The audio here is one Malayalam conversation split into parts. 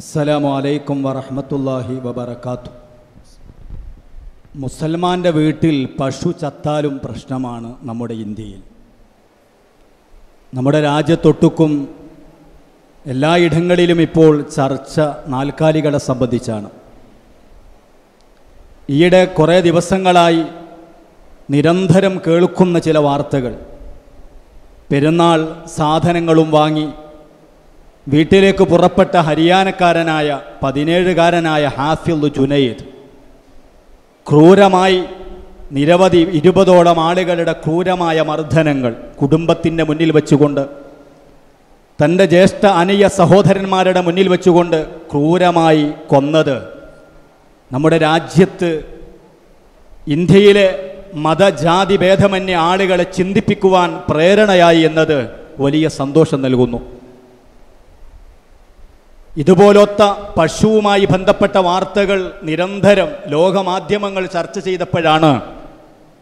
അസ്സലാമു അലൈക്കും വറഹ്മത്തുള്ളാഹി വബറകാത്തു. മുസൽമാന്റെ വീട്ടിൽ പശു ചത്താലും പ്രശ്നമാണ് നമ്മുടെ ഇന്ത്യയിൽ. നമ്മുടെ രാജ്യത്തൊട്ടുക്കും എല്ലായിടങ്ങളിലും ഇപ്പോൾ ചർച്ച നാൽക്കാലികളെ സംബന്ധിച്ചാണ്. ഈയിടെ കുറേ ദിവസങ്ങളായി നിരന്തരം കേൾക്കുന്ന ചില വാർത്തകൾ. പെരുന്നാൾ സാധനങ്ങളും വാങ്ങി വീട്ടിലേക്ക് പുറപ്പെട്ട ഹരിയാനക്കാരനായ പതിനേഴുകാരനായ ഹാഫിൽ ജുനൈദ് ക്രൂരമായി നിരവധി ഇരുപതോളം ആളുകളുടെ ക്രൂരമായ മർദ്ദനങ്ങൾ കുടുംബത്തിന്റെ മുന്നിൽ വെച്ചുകൊണ്ട് തന്റെ ജ്യേഷ്ഠ അനിയ സഹോദരന്മാരുടെ മുന്നിൽ വെച്ചുകൊണ്ട് ക്രൂരമായി കൊന്നത്. നമ്മുടെ രാജ്യത്ത് ഇന്ത്യയിലെ മതജാതി ഭേദമന്യ ആളുകളെ ചിന്തിപ്പിക്കുവാൻ പ്രേരണയായി എന്നത് വലിയ സന്തോഷം നൽകുന്നു. ഇതുപോലൊത്ത പശുവുമായി ബന്ധപ്പെട്ട വാർത്തകൾ നിരന്തരം ലോകമാധ്യമങ്ങൾ ചർച്ച ചെയ്തപ്പോഴാണ്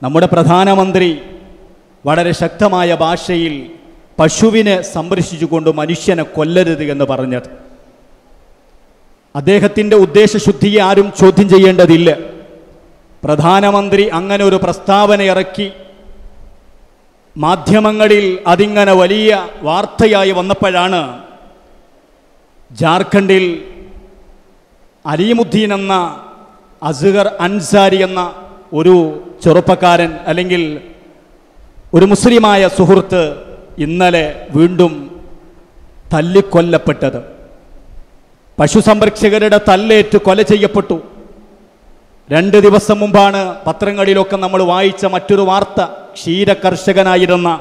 നമ്മുടെ പ്രധാനമന്ത്രി വളരെ ശക്തമായ ഭാഷയിൽ പശുവിനെ സംരക്ഷിച്ചുകൊണ്ട് മനുഷ്യനെ കൊല്ലരുത് എന്ന് പറഞ്ഞത്. അദ്ദേഹത്തിന്റെ ഉദ്ദേശശുദ്ധിയെ ആരും ചോദ്യം ചെയ്യേണ്ടതില്ല. പ്രധാനമന്ത്രി അങ്ങനെ ഒരു പ്രസ്താവന ഇറക്കി. മാധ്യമങ്ങളിൽ അതിങ്ങനെ വലിയ വാർത്തയായി വന്നപ്പോഴാണ് ജാർഖണ്ഡിൽ അലിമുദ്ദീൻ എന്ന അസുഗർ അൻസാരി എന്ന ഒരു ചെറുപ്പക്കാരൻ അല്ലെങ്കിൽ ഒരു മുസ്ലിമായ സുഹൃത്ത് ഇന്നലെ വീണ്ടും തല്ലിക്കൊല്ലപ്പെട്ടത്. പശു സംരക്ഷകരുടെ തല്ലേറ്റ് കൊല ചെയ്യപ്പെട്ടു. രണ്ട് ദിവസം മുമ്പാണ് പത്രങ്ങളിലൊക്കെ നമ്മൾ വായിച്ച മറ്റൊരു വാർത്ത ക്ഷീരകർഷകനായിരുന്ന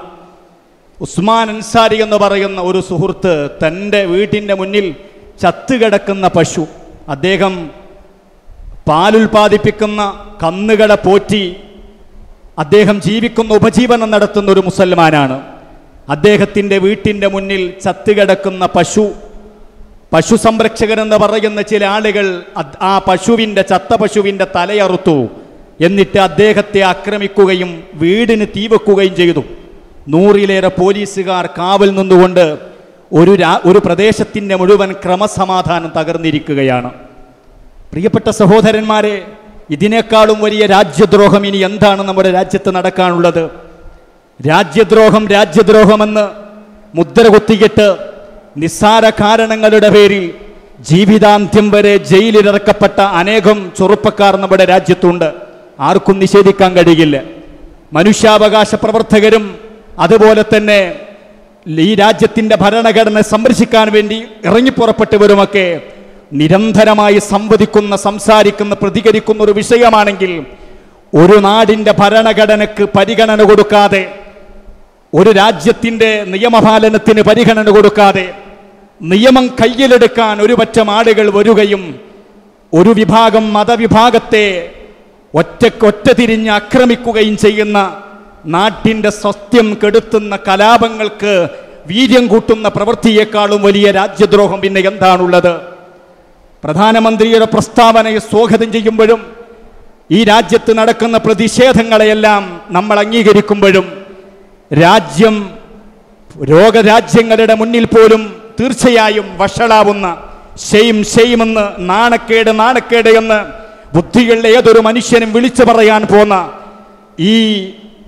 ഉസ്മാൻ അൻസാരി എന്ന് പറയുന്ന ഒരു സുഹൃത്ത് തന്റെ വീട്ടിന്റെ മുന്നിൽ ചത്തുകിടക്കുന്ന പശു. അദ്ദേഹം പാലുൽപാദിപ്പിക്കുന്ന കന്നുകളെ പോറ്റി അദ്ദേഹം ജീവിക്കുന്ന ഉപജീവനം നടത്തുന്ന ഒരു മുസൽമാനാണ്. അദ്ദേഹത്തിന്റെ വീട്ടിന്റെ മുന്നിൽ ചത്തുകിടക്കുന്ന പശു. പശു സംരക്ഷകൻ എന്ന് പറയുന്ന ചില ആളുകൾ ആ പശുവിന്റെ ചത്ത പശുവിന്റെ തലയറുത്തു. എന്നിട്ട് അദ്ദേഹത്തെ ആക്രമിക്കുകയും വീടിന് തീവെക്കുകയും ചെയ്തു. നൂറിലേറെ പോലീസുകാർ കാവൽ നിന്നുകൊണ്ട് ഒരു രാ ഒരു പ്രദേശത്തിന്റെ മുഴുവൻ ക്രമസമാധാനം തകർന്നിരിക്കുകയാണ്. പ്രിയപ്പെട്ട സഹോദരന്മാരെ ഇതിനേക്കാളും വലിയ രാജ്യദ്രോഹം ഇനി എന്താണ് നമ്മുടെ രാജ്യത്ത് നടക്കാനുള്ളത്? രാജ്യദ്രോഹം രാജ്യദ്രോഹമെന്ന് മുദ്ര കുത്തിയിട്ട് നിസ്സാര കാരണങ്ങളുടെ പേരിൽ ജീവിതാന്ത്യം വരെ ജയിലിലിറക്കപ്പെട്ട അനേകം ചെറുപ്പക്കാർ നമ്മുടെ രാജ്യത്തുണ്ട്. ആർക്കും നിഷേധിക്കാൻ കഴിയില്ല. മനുഷ്യാവകാശ പ്രവർത്തകരും അതുപോലെ തന്നെ ഈ രാജ്യത്തിന്റെ ഭരണഘടന സംരക്ഷിക്കാൻ വേണ്ടി ഇറങ്ങിപ്പുറപ്പെട്ടവരുമൊക്കെ നിരന്തരമായി സംവദിക്കുന്ന സംസാരിക്കുന്ന പ്രതികരിക്കുന്ന ഒരു വിഷയമാണെങ്കിൽ ഒരു നാടിന്റെ ഭരണഘടനക്ക് പരിഗണന കൊടുക്കാതെ ഒരു രാജ്യത്തിന്റെ നിയമപാലനത്തിന് പരിഗണന കൊടുക്കാതെ നിയമം കയ്യിലെടുക്കാൻ ഒരു പറ്റം ആളുകൾ വരികയും ഒരു വിഭാഗം മതവിഭാഗത്തെ ഒറ്റക്കൊറ്റ തിരിഞ്ഞ് ആക്രമിക്കുകയും ചെയ്യുന്ന നാട്ടിന്റെ സ്വസ്ഥ്യം കെടുത്തുന്ന കലാപങ്ങൾക്ക് വീര്യം കൂട്ടുന്ന പ്രവൃത്തിയേക്കാളും വലിയ രാജ്യദ്രോഹം പിന്നെ എന്താണുള്ളത്? പ്രധാനമന്ത്രിയുടെ പ്രസ്താവനയെ സ്വാഗതം ചെയ്യുമ്പോഴും ഈ രാജ്യത്ത് നടക്കുന്ന പ്രതിഷേധങ്ങളെയെല്ലാം നമ്മൾ അംഗീകരിക്കുമ്പോഴും രാജ്യം രോഗരാജ്യങ്ങളുടെ മുന്നിൽ പോലും തീർച്ചയായും വഷളാവുന്ന ഷെയിം ഷെയിമെന്ന് നാണക്കേട് നാണക്കേട് എന്ന് ബുദ്ധിയുള്ള ഏതൊരു മനുഷ്യനും വിളിച്ചു പറയാൻ പോന്ന ഈ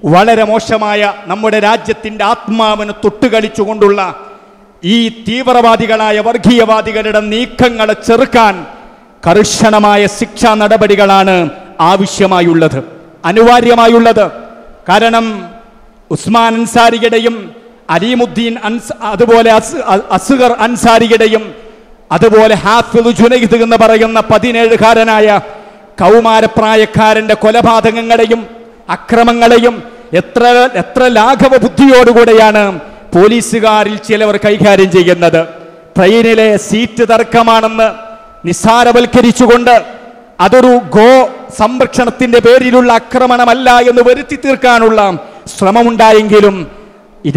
വളരെ മോശമായ നമ്മുടെ രാജ്യത്തിന്റെ ആത്മാവിന് തൊട്ടുകളിച്ചുകൊണ്ടുള്ള ഈ തീവ്രവാദികളായ വർഗീയവാദികളുടെ നീക്കങ്ങളെ ചെറുക്കാൻ കർശനമായ ശിക്ഷാ നടപടികളാണ് ആവശ്യമായുള്ളത് അനിവാര്യമായുള്ളത്. കാരണം ഉസ്മാൻ അൻസാരിയുടെയും അലീമുദ്ദീൻ അൻസ് അതുപോലെ അസ് അസുഗർ അൻസാരിയുടെയും അതുപോലെ ഹാഫിദ് ജുനൈദ് എന്ന് പറയുന്ന പതിനേഴുകാരനായ കൗമാരപ്രായക്കാരന്റെ കൊലപാതകങ്ങളെയും അക്രമങ്ങളെയും എത്ര എത്ര ലാഘവ ബുദ്ധിയോടുകൂടെയാണ് പോലീസുകാരിൽ ചിലവർ കൈകാര്യം ചെയ്യുന്നത്. ട്രെയിനിലെ സീറ്റ് തർക്കമാണെന്ന് നിസ്സാരവൽക്കരിച്ചുകൊണ്ട് അതൊരു ഗോ സംരക്ഷണത്തിന്റെ പേരിലുള്ള ആക്രമണമല്ല എന്ന് വരുത്തി തീർക്കാനുള്ള ശ്രമമുണ്ടായെങ്കിലും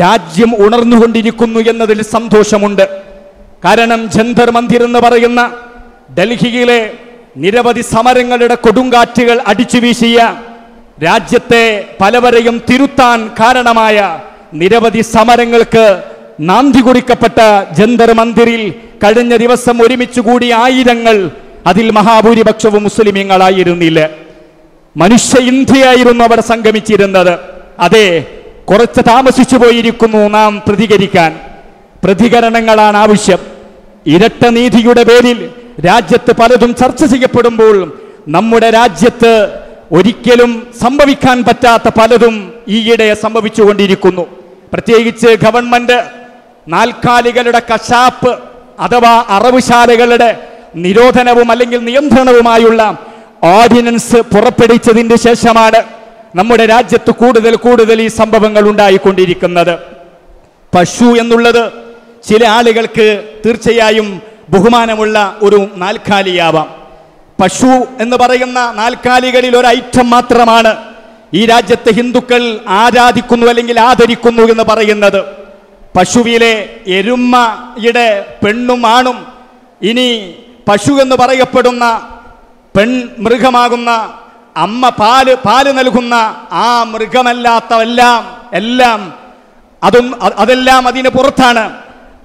രാജ്യം ഉണർന്നുകൊണ്ടിരിക്കുന്നു എന്നതിൽ സന്തോഷമുണ്ട്. കാരണം ജന്തർ മന്ദിർ എന്ന് പറയുന്ന ഡൽഹിയിലെ നിരവധി സമരങ്ങളുടെ കൊടുങ്കാറ്റുകൾ അടിച്ചു വീശിയ രാജ്യത്തെ പലവരെയും തിരുത്താൻ കാരണമായ നിരവധി സമരങ്ങൾക്ക് നാന്തി കുറിക്കപ്പെട്ട ജന്തർ മന്ദിറിൽ കഴിഞ്ഞ ദിവസം ഒരുമിച്ച് കൂടി ആയിരങ്ങൾ അതിൽ മഹാഭൂരിപക്ഷവും മുസ്ലിമീങ്ങളായിരുന്നില്ല. മനുഷ്യ ഇന്ത്യയായിരുന്നു അവർ സംഗമിച്ചിരുന്നത്. അതെ കുറച്ച് താമസിച്ചു പോയിരിക്കുന്നു നാം പ്രതികരിക്കാൻ. പ്രതികരണങ്ങളാണ് ആവശ്യം. ഇരട്ട നീതിയുടെ പേരിൽ രാജ്യത്ത് പലതും ചർച്ച ചെയ്യപ്പെടുമ്പോൾ നമ്മുടെ രാജ്യത്ത് ഒരിക്കലും സംഭവിക്കാൻ പറ്റാത്ത പലതും ഈയിടെ സംഭവിച്ചുകൊണ്ടിരിക്കുന്നു. പ്രത്യേകിച്ച് ഗവൺമെന്റ് നാൽക്കാലികളുടെ കശാപ്പ് അഥവാ അറവുശാലകളുടെ നിരോധനവും അല്ലെങ്കിൽ നിയന്ത്രണവുമായുള്ള ഓർഡിനൻസ് പുറപ്പെടുവിച്ചതിന്റെ ശേഷമാണ് നമ്മുടെ രാജ്യത്ത് കൂടുതൽ കൂടുതൽ ഈ സംഭവങ്ങൾ ഉണ്ടായിക്കൊണ്ടിരിക്കുന്നത്. പശു എന്നുള്ളത് ചില ആളുകൾക്ക് തീർച്ചയായും ബഹുമാനമുള്ള ഒരു നാൽക്കാലിയാവാം. പശു എന്ന് പറയുന്ന നാൽക്കാലികളിൽ ഒരു ഐറ്റം മാത്രമാണ് ഈ രാജ്യത്തെ ഹിന്ദുക്കൾ ആരാധിക്കുന്നു അല്ലെങ്കിൽ ആദരിക്കുന്നു എന്ന് പറയുന്നത്. പശുവിലെ എരുമയുടെ പെണ്ണും ആണും ഇനി പശു എന്ന് പറയപ്പെടുന്ന പെൺ മൃഗമാകുന്ന അമ്മ പാൽ പാൽ നൽകുന്ന ആ മൃഗമല്ലാത്തവെല്ലാം എല്ലാം അതും അതെല്ലാം അതിന് പുറത്താണ്.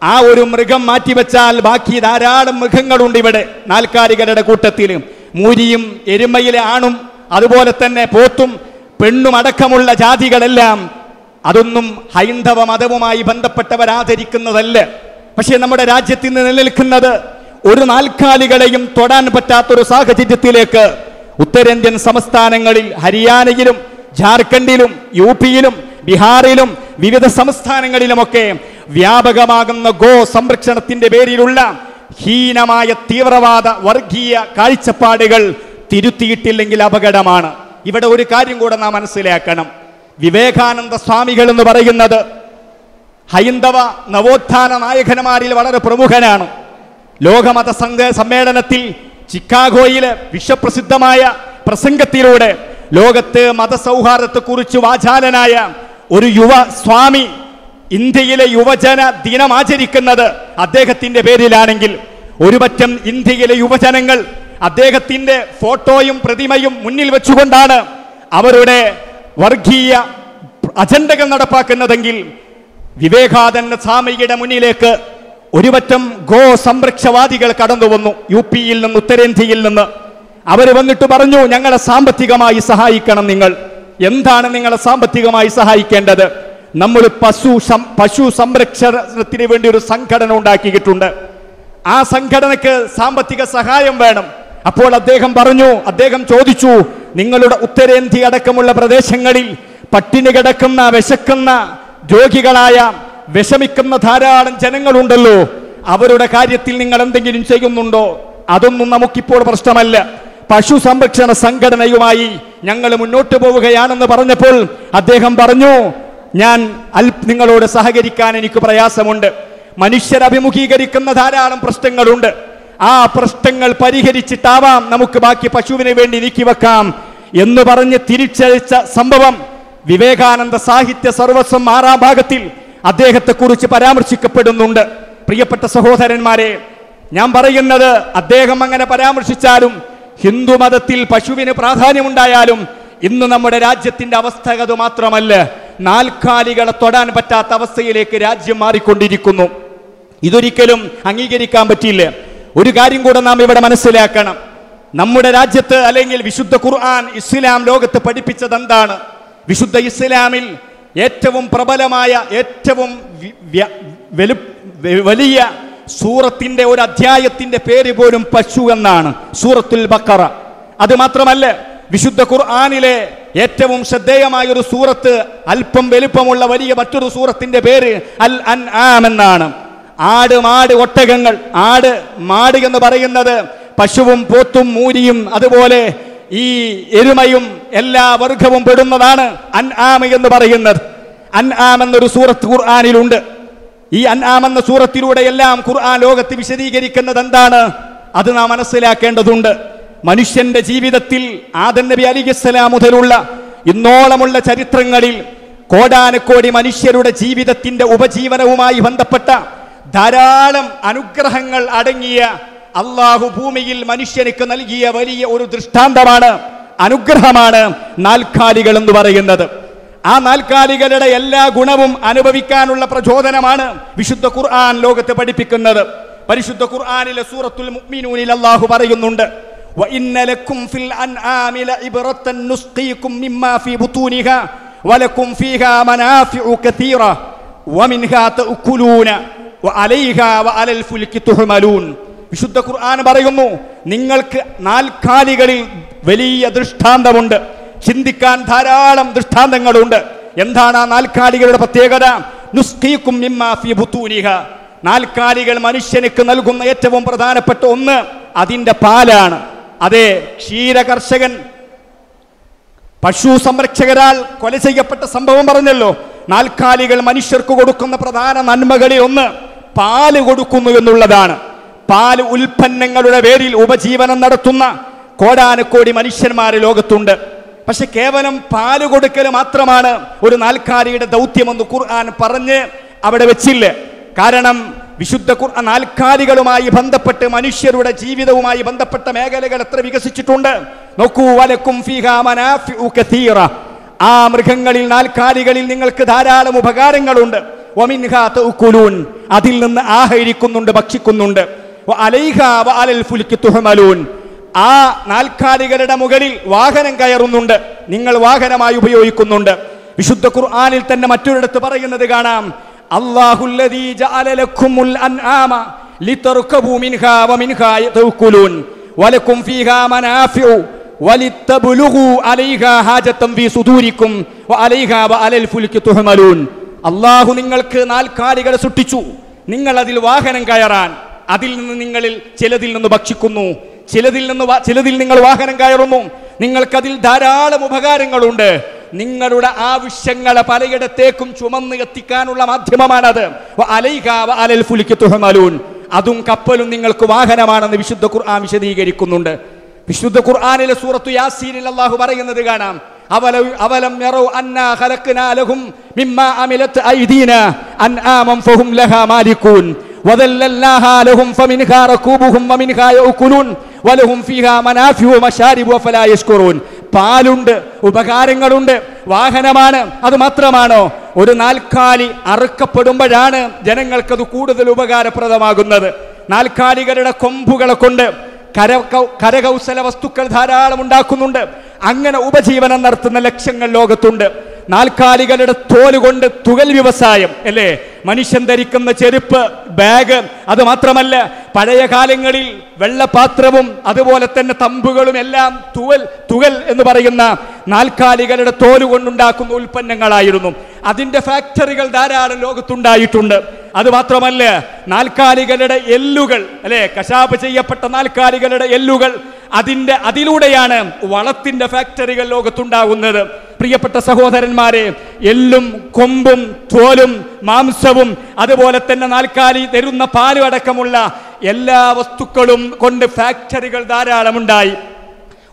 ആ ഒരു മൃഗം മാറ്റിവെച്ചാൽ ബാക്കി ധാരാളം മൃഗങ്ങളുണ്ട് ഇവിടെ. നാൽക്കാലികളുടെ കൂട്ടത്തിൽ മൂരിയും എരുമയിലെ ആണും അതുപോലെ തന്നെ പോത്തും പെണ്ണും അടക്കമുള്ള ജാതികളെല്ലാം അതൊന്നും ഹൈന്ദവ മതവുമായി ബന്ധപ്പെട്ടവർ ആദരിക്കുന്നതല്ല പക്ഷേ നമ്മുടെ രാജ്യത്ത് ഇന്ന് നിലനിൽക്കുന്നത് ഒരു നാൽക്കാലികളെയും തൊടാൻ പറ്റാത്തൊരു സാഹചര്യത്തിലേക്ക് ഉത്തരേന്ത്യൻ സംസ്ഥാനങ്ങളിൽ ഹരിയാനയിലും ജാർഖണ്ഡിലും യു പിയിലും ബീഹാറിലും വിവിധ സംസ്ഥാനങ്ങളിലുമൊക്കെ വ്യാപകമാകുന്ന ഗോ സംരക്ഷണത്തിന്റെ പേരിലുള്ള ഹീനമായ തീവ്രവാദ വർഗീയ കാഴ്ചപ്പാടുകൾ തിരുത്തിയിട്ടില്ലെങ്കിൽ അപകടമാണ്. ഇവിടെ ഒരു കാര്യം കൂടെ നാം മനസ്സിലാക്കണം. വിവേകാനന്ദ സ്വാമികൾ എന്ന് പറയുന്നത് ഹൈന്ദവ നവോത്ഥാന നായകന്മാരിൽ വളരെ പ്രമുഖനാണ്. ലോകമത സംഘ സമ്മേളനത്തിൽ ചിക്കാഗോയിലെ വിശ്വപ്രസിദ്ധമായ പ്രസംഗത്തിലൂടെ ലോകത്ത് മതസൗഹാർദ്ദത്തെക്കുറിച്ച് വാചാലനായ ഒരു യുവ സ്വാമി ഇന്ത്യയിലെ യുവജന ദിനം ആചരിക്കുന്നത് അദ്ദേഹത്തിന്റെ പേരിലാണെങ്കിൽ ഒരുപറ്റം ഇന്ത്യയിലെ യുവജനങ്ങൾ അദ്ദേഹത്തിന്റെ ഫോട്ടോയും പ്രതിമയും മുന്നിൽ വെച്ചുകൊണ്ടാണ് അവരുടെ വർഗീയ അജണ്ടകൾ നടപ്പാക്കുന്നതെങ്കിൽ വിവേകാനന്ദ സ്വാമിയുടെ മുന്നിലേക്ക് ഒരുപറ്റം ഗോ സംരക്ഷവാദികൾ കടന്നു വന്നു. യു പിയിൽ നിന്ന് ഉത്തരേന്ത്യയിൽ നിന്ന്. അവർ വന്നിട്ട് പറഞ്ഞു ഞങ്ങളെ സാമ്പത്തികമായി സഹായിക്കണം നിങ്ങൾ. എന്താണ് നിങ്ങളെ സാമ്പത്തികമായി സഹായിക്കേണ്ടത്? നമ്മൾ പശു പശു സംരക്ഷണത്തിന് വേണ്ടി ഒരു സംഘടന ഉണ്ടാക്കിയിട്ടുണ്ട്. ആ സംഘടനയ്ക്ക് സാമ്പത്തിക സഹായം വേണം. അപ്പോൾ അദ്ദേഹം പറഞ്ഞു അദ്ദേഹം ചോദിച്ചു നിങ്ങളുടെ ഉത്തരേന്ത്യ അടക്കമുള്ള പ്രദേശങ്ങളിൽ പട്ടിണി കിടക്കുന്ന വിശക്കുന്ന രോഗികളായ വിഷമിക്കുന്ന ധാരാളം ജനങ്ങളുണ്ടല്ലോ. അവരുടെ കാര്യത്തിൽ നിങ്ങൾ എന്തെങ്കിലും ചെയ്യുന്നുണ്ടോ? അതൊന്നും നമുക്കിപ്പോൾ പ്രശ്നമല്ല. പശു സംരക്ഷണ സംഘടനയുമായി ഞങ്ങൾ മുന്നോട്ട് പോവുകയാണെന്ന് പറഞ്ഞപ്പോൾ അദ്ദേഹം പറഞ്ഞു ഞാൻ അൽ നിങ്ങളോട് സഹകരിക്കാൻ എനിക്ക് പ്രയാസമുണ്ട്. മനുഷ്യർ അഭിമുഖീകരിക്കുന്ന ധാരാളം പ്രശ്നങ്ങളുണ്ട്. ആ പ്രശ്നങ്ങൾ പരിഹരിച്ചിട്ടാവാം നമുക്ക് ബാക്കി പശുവിന് വേണ്ടി നീക്കി വെക്കാം. എന്ന് പറഞ്ഞ് തിരിച്ചയച്ച സംഭവം വിവേകാനന്ദ സാഹിത്യ സർവസ്വം ആറാം ഭാഗത്തിൽ അദ്ദേഹത്തെ കുറിച്ച് പരാമർശിക്കപ്പെടുന്നുണ്ട്. പ്രിയപ്പെട്ട സഹോദരന്മാരെ ഞാൻ പറയുന്നത് അദ്ദേഹം അങ്ങനെ പരാമർശിച്ചാലും ഹിന്ദു മതത്തിൽ പശുവിന് പ്രാധാന്യമുണ്ടായാലും ഇന്ന് നമ്മുടെ രാജ്യത്തിന്റെ അവസ്ഥ അത് മാത്രമല്ല. നാൽക്കാലികളെ തൊടാൻ പറ്റാത്ത അവസ്ഥയിലേക്ക് രാജ്യം മാറിക്കൊണ്ടിരിക്കുന്നു. ഇതൊരിക്കലും അംഗീകരിക്കാൻ പറ്റില്ല ഒരു കാര്യം കൂടെ നാം ഇവിടെ മനസ്സിലാക്കണം. നമ്മുടെ രാജ്യത്ത് അല്ലെങ്കിൽ വിശുദ്ധ ഖുർആൻ ഇസ്ലാം ലോകത്ത് പഠിപ്പിച്ചത് എന്താണ്? വിശുദ്ധ ഇസ്ലാമിൽ ഏറ്റവും പ്രബലമായ ഏറ്റവും വലിയ സൂറത്തിന്റെ ഒരു അധ്യായത്തിന്റെ പേര് പോലും പശു എന്നാണ്. സൂറത്തുൽ ബക്കറ. അത് മാത്രമല്ല വിശുദ്ധ ഖുർആാനിലെ ഏറ്റവും ശ്രദ്ധേയമായ ഒരു സൂറത്ത് അല്പം വലുപ്പമുള്ള വലിയ മറ്റൊരു സൂറത്തിന്റെ പേര് അൽ അൻ ആം എന്നാണ്. ആട് മാട് ഒട്ടകങ്ങൾ. ആട് മാട് എന്ന് പറയുന്നത് പശുവും പോത്തും മൂരിയും അതുപോലെ ഈ എരുമയും എല്ലാ വർഗവും പെടുന്നതാണ് അൻ ആം എന്ന് പറയുന്നത്. അൻ ആം എന്നൊരു സൂറത്ത് ഖുർആാനിലുണ്ട്. ഈ അൻആം എന്ന സൂറത്തിലൂടെ എല്ലാം ഖുർആൻ ലോകത്ത് വിശദീകരിക്കുന്നത് എന്താണ്? അത് നാം മനസ്സിലാക്കേണ്ടതുണ്ട്. മനുഷ്യന്റെ ജീവിതത്തിൽ ആദൻ നബി അലിഖിസ്സലാം മുതലുള്ള ഇന്നോളമുള്ള ചരിത്രങ്ങളിൽ കോടാനക്കോടി മനുഷ്യരുടെ ജീവിതത്തിന്റെ ഉപജീവനവുമായി ബന്ധപ്പെട്ട ധാരാളം അനുഗ്രഹങ്ങൾ അടങ്ങിയ അള്ളാഹു ഭൂമിയിൽ മനുഷ്യനിക്ക് നൽകിയ വലിയ ഒരു ദൃഷ്ടാന്തമാണ് അനുഗ്രഹമാണ് നാൽക്കാലികൾ എന്ന് പറയുന്നത്. ആ നാൽക്കാലികളുടെ എല്ലാ ഗുണവും അനുഭവിക്കാനുള്ള പ്രചോദനമാണ് വിശുദ്ധ ഖുർആൻ ലോകത്ത് പഠിപ്പിക്കുന്നത് പരിശുദ്ധ ഖുർആനിലെ സൂറത്തുൽ മുഅ്മിനൂനിൽ അല്ലാഹു പറയുന്നുണ്ട് وإن لكم في الأنعام لعبرة نسقيكم مما في بطونها ولكم فيها منافع كثيرة ومنها تأكلون وعليها وعلى الفلك تحملون വിശുദ്ധ ഖുർആൻ പറയുന്നു നിങ്ങൾക്ക് നാൽക്കാലികളിൽ വലിയ ദൃഷ്ടാന്തമുണ്ട് ചിന്തിക്കാൻ ധാരാളം ദൃഷ്ടാന്തങ്ങളുണ്ട്. എന്താണ് ആ നാൽക്കാലികളുടെ പ്രത്യേകത? നാൽക്കാലികൾ മനുഷ്യനക്ക് നൽകുന്ന ഏറ്റവും പ്രധാനപ്പെട്ട ഒന്ന് അതിന്റെ പാലാണ്. അതെ ക്ഷീര കർഷകൻ പശു സംരക്ഷകരാൽ കൊല ചെയ്യപ്പെട്ട സംഭവം പറഞ്ഞല്ലോ. നാൽക്കാലികൾ മനുഷ്യർക്ക് കൊടുക്കുന്ന പ്രധാന നന്മകളിൽ ഒന്ന് പാൽ കൊടുക്കുന്നു എന്നുള്ളതാണ്. പാൽ ഉൽപ്പന്നങ്ങളുടെ പേരിൽ ഉപജീവനം നടത്തുന്ന കോടാനക്കോടി മനുഷ്യന്മാരെ ലോകത്തുണ്ട്. പക്ഷെ കേവലം പാൽ കൊടുക്കൽ മാത്രമാണ് ഒരു നാൽക്കാലിയുടെ ദൗത്യമെന്ന് ഖുർആൻ പറഞ്ഞ് അവിടെ വെച്ചില്ല? കാരണം വിശുദ്ധ ഖുർആൻ നാൽക്കാലികളുമായി ബന്ധപ്പെട്ട് മനുഷ്യരുടെ ജീവിതവുമായി ബന്ധപ്പെട്ട മേഖലകൾ എത്ര വികസിച്ചിട്ടുണ്ട്? നോക്കൂ വലക്കും ആ മൃഗങ്ങളിൽ നാൽക്കാലികളിൽ നിങ്ങൾക്ക് ധാരാളം ഉപകാരങ്ങളുണ്ട്. അതിൽ നിന്ന് ആഹരിക്കുന്നുണ്ട് ഭക്ഷിക്കുന്നുണ്ട്. വഅലൈഹാ വഅലൽ ഫുലിക്ക് തുഹ്മലൂൻ. ആ നാൽക്കാലികളുടെ മുകളിൽ വാഹനം കയറുന്നുണ്ട്. നിങ്ങൾ വാഹനമായി ഉപയോഗിക്കുന്നുണ്ട്. വിശുദ്ധ ഖുർആാനിൽ തന്നെ മറ്റൊരിടത്ത് പറയുന്നത് കാണാം. അള്ളാഹു നിങ്ങൾക്ക് നാൽക്കാലികളെ സൃഷ്ടിച്ചു. നിങ്ങൾ അതിൽ വാഹനം കയറാൻ അതിൽ നിന്ന് നിങ്ങളിൽ ചിലതിൽ നിന്ന് ഭക്ഷിക്കുന്നു. ചിലതിൽ നിന്ന് ചിലതിൽ നിങ്ങൾ വാഹനം കയറുന്നു. നിങ്ങൾക്കതിൽ ധാരാളം ഉപകാരങ്ങളുണ്ട്. നിങ്ങളുടെ ആവശ്യങ്ങളെ പലയിടത്തേക്കും ചുമന്ന് എത്തിക്കാനുള്ള മാധ്യമമാണത്. അലൈകാവ അലൽ ഫുലിക്ക് തുഹമലൂൻ. അതും കപ്പലും നിങ്ങൾക്ക് വാഹനമാണെന്ന് വിശുദ്ധ ഖുർആൻ വിശദീകരിക്കുന്നുണ്ട്. വിശുദ്ധ ഖുർആാനിലെ സൂറത്തു യാസീനിൽ അള്ളാഹു പറയുന്നത് കാണാം. അവലം അന്നാ ഖലഖ്നാ ലഹും ഐദീനാ ഫഹും ലഹാ മാലികൂൻ വദല്ലല്ലാഹാ ലഹും ഫമിൻഹാ വമിൻഹാ വലഹും ഫീഹ മനാഫിഉ മശാരിബു ഫലാ യഷ്കുറൂൻ പാലുണ്ട് ഉപകാരങ്ങളുണ്ട് വാഹനമാണ് അത് മാത്രമാണോ? ഒരു നാൽക്കാലി അറുക്കപ്പെടുമ്പോഴാണ് ജനങ്ങൾക്കത് കൂടുതൽ ഉപകാരപ്രദമാകുന്നത്. നാൽക്കാലികളുടെ കൊമ്പുകളെ കൊണ്ട് കര കരകൗശല വസ്തുക്കൾ ധാരാളം ഉണ്ടാക്കുന്നുണ്ട്. അങ്ങനെ ഉപജീവനം നടത്തുന്ന ലക്ഷ്യങ്ങൾ ലോകത്തുണ്ട്. നാൽക്കാലികളുടെ തോൽ കൊണ്ട് തുകൽ വ്യവസായം അല്ലേ? മനുഷ്യൻ ധരിക്കുന്ന ചെരുപ്പ് ബാഗ് അത് മാത്രമല്ല പഴയ കാലങ്ങളിൽ വെള്ളപാത്രവും അതുപോലെ തന്നെ തമ്പുകളും എല്ലാം തുവൽ തുകൽ എന്ന് പറയുന്ന നാൽക്കാലികളുടെ തോൽ കൊണ്ടുണ്ടാക്കുന്ന ഉൽപ്പന്നങ്ങളായിരുന്നു. അതിന്റെ ഫാക്ടറികൾ ധാരാളം ലോകത്തുണ്ടായിട്ടുണ്ട്. അത് മാത്രമല്ല നാൽക്കാലികളുടെ എല്ലുകൾ അല്ലെ? കശാപ്പ് ചെയ്യപ്പെട്ട നാൽക്കാലികളുടെ എല്ലുകൾ അതിന്റെ അതിലൂടെയാണ് വളത്തിന്റെ ഫാക്ടറികൾ ലോകത്തുണ്ടാകുന്നത് പ്രിയപ്പെട്ട സഹോദരന്മാരെ എല്ലും കൊമ്പും തോലും മാംസവും അതുപോലെ തന്നെ നാൽക്കാലി തരുന്ന പാലും അടക്കമുള്ള എല്ലാ വസ്തുക്കളും കൊണ്ട് ഫാക്ടറികൾ ധാരാളമുണ്ടായി.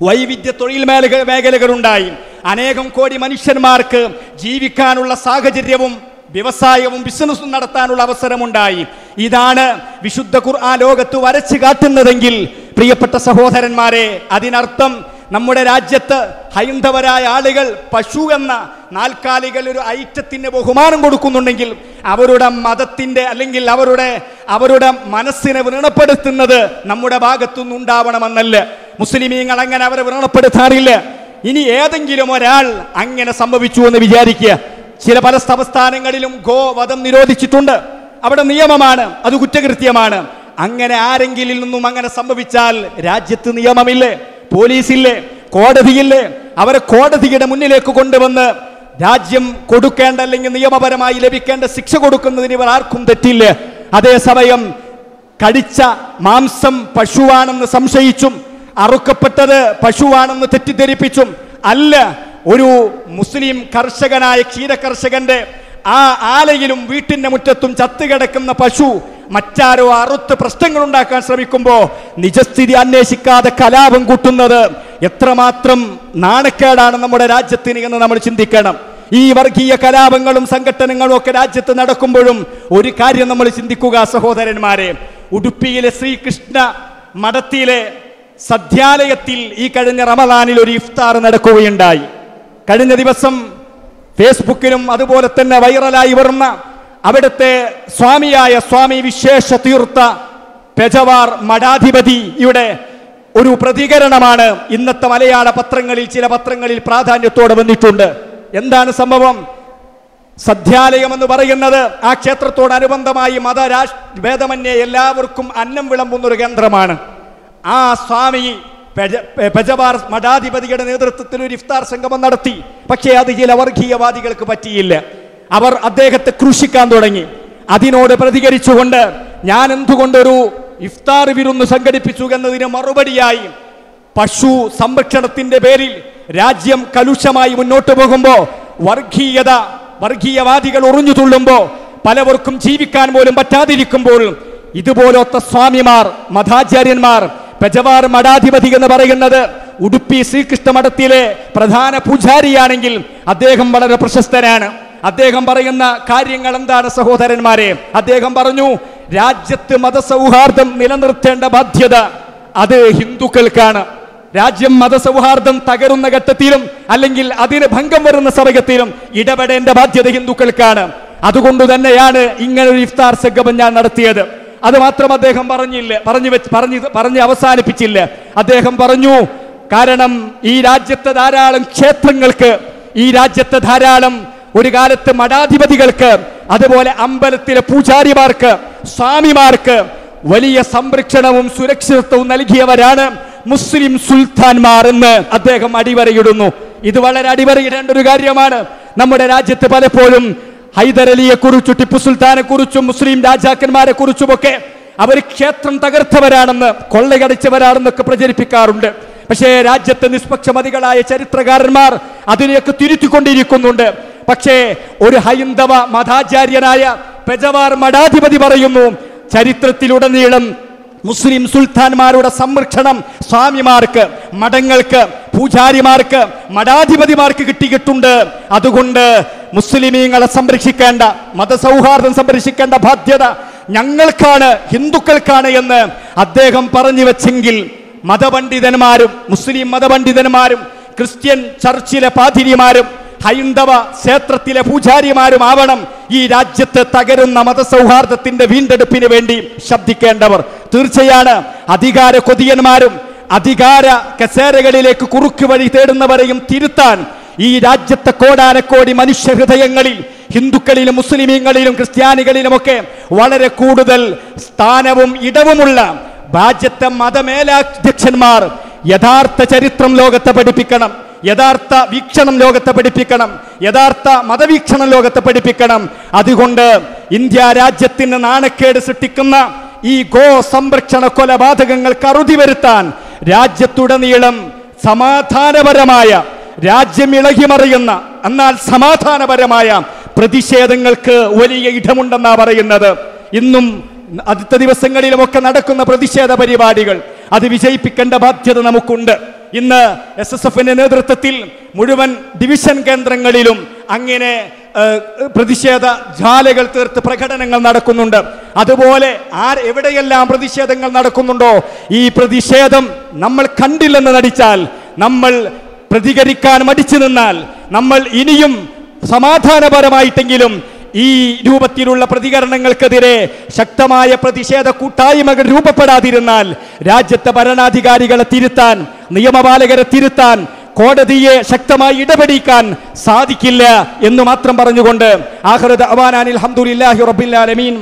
വൈവിധ്യ തൊഴിൽ മേഖല മേഖലകളുണ്ടായി. അനേകം കോടി മനുഷ്യന്മാർക്ക് ജീവിക്കാനുള്ള സാഹചര്യവും വ്യവസായവും ബിസിനസ്സും നടത്താനുള്ള അവസരമുണ്ടായി. ഇതാണ് വിശുദ്ധ ഖുർആൻ ലോകത്ത് വരച്ചു കാട്ടുന്നതെങ്കിൽ പ്രിയപ്പെട്ട സഹോദരന്മാരെ അതിനർത്ഥം നമ്മുടെ രാജ്യത്ത് ഹൈന്ദവരായ ആളുകൾ പശു എന്ന നാൽക്കാലികൾ ഒരു ഐറ്റത്തിന് ബഹുമാനം കൊടുക്കുന്നുണ്ടെങ്കിൽ അവരുടെ മതത്തിന്റെ അല്ലെങ്കിൽ അവരുടെ അവരുടെ മനസ്സിനെ വ്രണപ്പെടുത്തുന്നത് നമ്മുടെ ഭാഗത്തുനിന്ന് ഉണ്ടാവണമെന്നല്ല. മുസ്ലിമീങ്ങൾ അങ്ങനെ അവരെ വ്രണപ്പെടുത്താറില്ല. ഇനി ഏതെങ്കിലും ഒരാൾ അങ്ങനെ സംഭവിച്ചു എന്ന് വിചാരിക്കുക. ചില പല സംസ്ഥാനങ്ങളിലും ഗോ വധം നിരോധിച്ചിട്ടുണ്ട്. അവിടെ നിയമമാണ് അത് കുറ്റകൃത്യമാണ്. അങ്ങനെ ആരെങ്കിലും നിന്നും അങ്ങനെ സംഭവിച്ചാൽ രാജ്യത്ത് നിയമമില്ലേ? പോലീസില്ലേ? കോടതിയില്ലേ? അവരെ കോടതിയുടെ മുന്നിലേക്ക് കൊണ്ടുവന്ന് രാജ്യം കൊടുക്കേണ്ട അല്ലെങ്കിൽ നിയമപരമായി ലഭിക്കേണ്ട ശിക്ഷ കൊടുക്കുന്നതിന് ഇവർ ആർക്കും തെറ്റില്ല? അതേസമയം കടിച്ച മാംസം പശുവാണെന്ന് സംശയിച്ചും അറുക്കപ്പെട്ടത് പശുവാണെന്ന് തെറ്റിദ്ധരിപ്പിച്ചും അല്ല ഒരു മുസ്ലിം കർഷകനായ ക്ഷീരകർഷകന്റെ ആ ആലയിലും വീട്ടിന്റെ മുറ്റത്തും ചത്തുകിടക്കുന്ന പശു മറ്റാരോ അറുത്ത് പ്രശ്നങ്ങൾ ഉണ്ടാക്കാൻ ശ്രമിക്കുമ്പോൾ നിജസ്ഥിതി അന്വേഷിക്കാതെ കലാപം കൂട്ടുന്നത് എത്രമാത്രം നാണക്കേടാണ് നമ്മുടെ രാജ്യത്തിന് എന്ന് നമ്മൾ ചിന്തിക്കണം. ഈ വർഗീയ കലാപങ്ങളും സംഘടനകളും ഒക്കെ രാജ്യത്ത് നടക്കുമ്പോഴും ഒരു കാര്യം നമ്മൾ ചിന്തിക്കുക സഹോദരന്മാരെ. ഉടുപ്പിയിലെ ശ്രീകൃഷ്ണ മഠത്തിലെ സദ്യാലയത്തിൽ ഈ കഴിഞ്ഞ റമദാനിൽ ഒരു ഇഫ്താർ നടക്കുകയുണ്ടായി. കഴിഞ്ഞ ദിവസം ഫേസ്ബുക്കിലും അതുപോലെ തന്നെ വൈറലായി വരുന്ന അവിടുത്തെ സ്വാമിയായ സ്വാമി വിശേഷ തീർത്ഥ പെജവാർ മഠാധിപതി ഇവിടെ ഒരു പ്രതികരണമാണ്. ഇന്നത്തെ മലയാള പത്രങ്ങളിൽ ചില പത്രങ്ങളിൽ പ്രാധാന്യത്തോടെ വന്നിട്ടുണ്ട്. എന്താണ് സംഭവം? സദ്യാലയം എന്ന് പറയുന്നത് ആ ക്ഷേത്രത്തോടനുബന്ധമായി മതരാഷ് ഭേദമന്യേ എല്ലാവർക്കും അന്നം വിളമ്പുന്ന ഒരു കേന്ദ്രമാണ്. ആ സ്വാമി പെജവാർ മഠാധിപതിയുടെ നേതൃത്വത്തിൽ ഒരു ഇഫ്താർ സംഗമം നടത്തി. പക്ഷേ അത് ചില വർഗീയവാദികൾക്ക് പറ്റിയില്ല. അവർ അദ്ദേഹത്തെ ക്രൂശിക്കാൻ തുടങ്ങി. അതിനോട് പ്രതികരിച്ചുകൊണ്ട് ഞാൻ എന്തുകൊണ്ടൊരു ഇഫ്താർ വിരുന്ന് സംഘടിപ്പിച്ചു എന്നതിന് മറുപടിയായി പശു സംരക്ഷണത്തിന്റെ പേരിൽ രാജ്യം കലുഷമായി മുന്നോട്ട് പോകുമ്പോൾ വർഗീയത വർഗീയവാദികൾ ഉറിഞ്ഞു തുള്ളുമ്പോ പലവർക്കും ജീവിക്കാൻ പോലും പറ്റാതിരിക്കുമ്പോൾ ഇതുപോലത്തെ സ്വാമിമാർ മതാചാര്യന്മാർ പെജവാർ മഠാധിപതി എന്ന് പറയുന്നത് ഉടുപ്പി ശ്രീകൃഷ്ണ മഠത്തിലെ പ്രധാന പൂജാരിയാണെങ്കിൽ അദ്ദേഹം വളരെ പ്രശസ്തനാണ്. അദ്ദേഹം പറയുന്ന കാര്യങ്ങൾ എന്താണ് സഹോദരന്മാരെ? അദ്ദേഹം പറഞ്ഞു രാജ്യത്ത് മതസൗഹാർദ്ദം നിലനിർത്തേണ്ട ബാധ്യത അത് ഹിന്ദുക്കൾക്കാണ്. രാജ്യം മതസൗഹാർദ്ദം തകരുന്ന ഘട്ടത്തിലും അല്ലെങ്കിൽ അതിന് ഭംഗം വരുന്ന സമയത്തിലും ഇടപെടേണ്ട ബാധ്യത ഹിന്ദുക്കൾക്കാണ്. അതുകൊണ്ട് തന്നെയാണ് ഇങ്ങനൊരു ഇഫ്താർ സംഗമം ഞാൻ നടത്തിയത്. അത് മാത്രം അദ്ദേഹം പറഞ്ഞില്ല പറഞ്ഞു വെച്ച് പറഞ്ഞു പറഞ്ഞ് അവസാനിപ്പിച്ചില്ല. അദ്ദേഹം പറഞ്ഞു കാരണം ഈ രാജ്യത്തെ ധാരാളം ക്ഷേത്രങ്ങൾക്ക് ഈ രാജ്യത്തെ ധാരാളം ഒരു കാലത്ത് മഠാധിപതികൾക്ക് അതുപോലെ അമ്പലത്തിലെ പൂജാരിമാർക്ക് സ്വാമിമാർക്ക് വലിയ സംരക്ഷണവും സുരക്ഷിതത്വവും നൽകിയവരാണ് മുസ്ലിം സുൽത്താൻമാർ എന്ന് അദ്ദേഹം അടിവരയിടുന്നു. ഇത് വളരെ അടിവരയിടേണ്ട ഒരു കാര്യമാണ്. നമ്മുടെ രാജ്യത്ത് പലപ്പോഴും ഹൈദരലിയെ കുറിച്ചും ടിപ്പു സുൽത്താനെ കുറിച്ചും മുസ്ലിം രാജാക്കന്മാരെ കുറിച്ചുമൊക്കെ അവർ ക്ഷേത്രം തകർത്തവരാണെന്ന് കൊള്ളയടിച്ചവരാണെന്നൊക്കെ പ്രചരിപ്പിക്കാറുണ്ട്. പക്ഷേ രാജ്യത്തെ നിഷ്പക്ഷമതികളായ ചരിത്രകാരന്മാർ അതിനെയൊക്കെ തിരുത്തിക്കൊണ്ടിരിക്കുന്നുണ്ട്. പക്ഷേ ഒരു ഹൈന്ദവ മതാചാര്യനായ പെജവാർ മഠാധിപതി പറയുന്നു ചരിത്രത്തിലുടനീളം മുസ്ലിം സുൽത്താൻമാരുടെ സംരക്ഷണം സ്വാമിമാർക്ക് മഠങ്ങൾക്ക് പൂജാരിമാർക്ക് മഠാധിപതിമാർക്ക് കിട്ടിയിട്ടുണ്ട്. അതുകൊണ്ട് മുസ്ലിമീങ്ങളെ സംരക്ഷിക്കേണ്ട മതസൗഹാർദ്ദം സംരക്ഷിക്കേണ്ട ബാധ്യത ഞങ്ങൾക്കാണ് ഹിന്ദുക്കൾക്കാണ് എന്ന് അദ്ദേഹം പറഞ്ഞു വെച്ചെങ്കിൽ മതപണ്ഡിതന്മാരും മുസ്ലിം മതപണ്ഡിതന്മാരും ക്രിസ്ത്യൻ ചർച്ചിലെ പാതിരിമാരും ഹൈന്ദവ ക്ഷേത്രത്തിലെ പൂജാരിമാരും ആവണം ഈ രാജ്യത്ത് തകരുന്ന മതസൗഹാർദ്ദത്തിന്റെ വീണ്ടെടുപ്പിന് വേണ്ടി ശബ്ദിക്കേണ്ടവർ. തീർച്ചയാണ് അധികാര കൊതിയന്മാരും അധികാര കസേരകളിലേക്ക് കുറുക്ക് വഴി തേടുന്നവരെയും തിരുത്താൻ ഈ രാജ്യത്തെ കോടാനക്കോടി മനുഷ്യ ഹൃദയങ്ങളിൽ ഹിന്ദുക്കളിലും മുസ്ലിമീങ്ങളിലും ക്രിസ്ത്യാനികളിലുമൊക്കെ വളരെ കൂടുതൽ സ്ഥാനവും ഇടവുമുള്ള രാജ്യത്തെ മതമേലാധ്യക്ഷന്മാർ യഥാർത്ഥ ചരിത്രം ലോകത്തെ പഠിപ്പിക്കണം. യഥാർത്ഥ വീക്ഷണം ലോകത്തെ പഠിപ്പിക്കണം. യഥാർത്ഥ മതവീക്ഷണം ലോകത്തെ പഠിപ്പിക്കണം. അതുകൊണ്ട് ഇന്ത്യ രാജ്യത്തിന് നാണക്കേട് സൃഷ്ടിക്കുന്ന ഈ ഗോ സംരക്ഷണ കൊലപാതകങ്ങൾക്ക് അറുതി വരുത്താൻ രാജ്യത്തുടനീളം സമാധാനപരമായ രാജ്യം ഇളകിമറിയുന്ന എന്നാൽ സമാധാനപരമായ പ്രതിഷേധങ്ങൾക്ക് വലിയ ഇടമുണ്ടെന്നാണ് പറയുന്നത്. ഇന്നും അടുത്ത ദിവസങ്ങളിലുമൊക്കെ നടക്കുന്ന പ്രതിഷേധ പരിപാടികൾ. അത് വിജയിപ്പിക്കേണ്ട ബാധ്യത നമുക്കുണ്ട്. ഇന്ന് എസ് എസ് എഫിന്റെ നേതൃത്വത്തിൽ മുഴുവൻ ഡിവിഷൻ കേന്ദ്രങ്ങളിലും അങ്ങനെ പ്രതിഷേധ ജാലകൾ തീർത്ത് പ്രകടനങ്ങൾ നടക്കുന്നുണ്ട്. അതുപോലെ ആർ എവിടെയെല്ലാം പ്രതിഷേധങ്ങൾ നടക്കുന്നുണ്ടോ ഈ പ്രതിഷേധം നമ്മൾ കണ്ടില്ലെന്ന് നടിച്ചാൽ നമ്മൾ പ്രതികരിക്കാൻ മടിച്ചു നിന്നാൽ നമ്മൾ ഇനിയും സമാധാനപരമായിട്ടെങ്കിലും ഈ രൂപത്തിലുള്ള പ്രതികരണങ്ങൾക്കെതിരെ ശക്തമായ പ്രതിഷേധ കൂട്ടായ്മകൾ രൂപപ്പെടാതിരുന്നാൽ രാജ്യത്തെ ഭരണാധികാരികളെ തിരുത്താൻ നിയമപാലകരെ തിരുത്താൻ കോടതിയെ ശക്തമായി ഇടപെടിക്കാൻ സാധിക്കില്ല എന്ന് മാത്രം പറഞ്ഞുകൊണ്ട് ആഹ്റദ് അൽഹംദുലില്ലാഹി റബ്ബിൽ ആലമീൻ